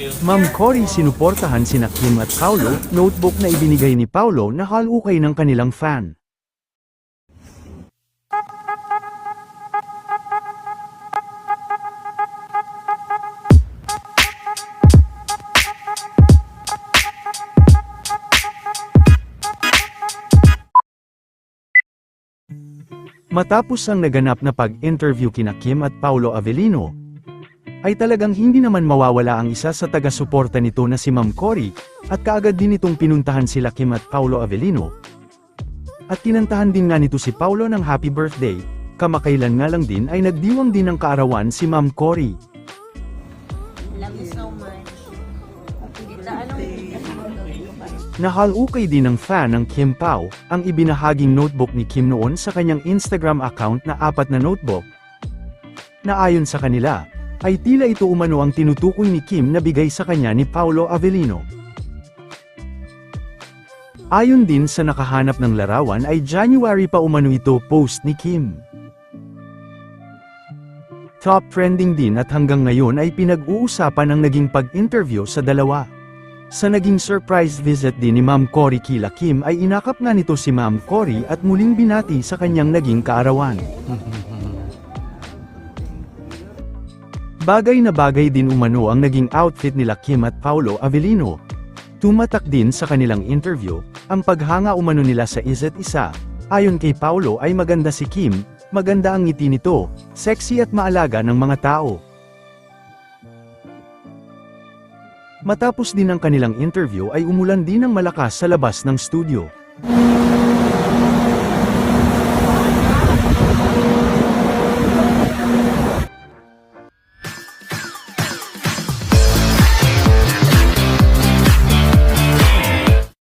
Ma'am Cory sinuportahan sina Kim at Paulo, notebook na ibinigay ni Paulo na halukay ng kanilang fan. Matapos ang naganap na pag-interview kina Kim at Paulo Avellino, ay talagang hindi naman mawawala ang isa sa taga-suporta nito na si Ma'am Cory, at kaagad din itong pinuntahan sila Kim at Paulo Avellino. At kinantahan din nga nito si Paulo ng happy birthday, kamakailan nga lang din ay nagdiwang din ng kaarawan si Ma'am Cory. Love you so much. Nahalukay din ng fan ng Kim Pao, ang ibinahaging notebook ni Kim noon sa kanyang Instagram account na apat na notebook. Na ayon sa kanila, ay tila ito umano ang tinutukoy ni Kim na bigay sa kanya ni Paulo Avellino. Ayon din sa nakahanap ng larawan ay January pa umano ito post ni Kim. Top trending din at hanggang ngayon ay pinag-uusapan ang naging pag-interview sa dalawa. Sa naging surprise visit din ni Ma'am Cory kila Kim ay inakap nga nito si Ma'am Cory at muling binati sa kanyang naging kaarawan. Bagay na bagay din umano ang naging outfit nila Kim at Paulo Avellino. Tumatak din sa kanilang interview, ang paghanga umano nila sa isa't isa. Ayon kay Paulo ay maganda si Kim, maganda ang ngiti nito, sexy at maalaga ng mga tao. Matapos din ang kanilang interview ay umulan din ng malakas sa labas ng studio.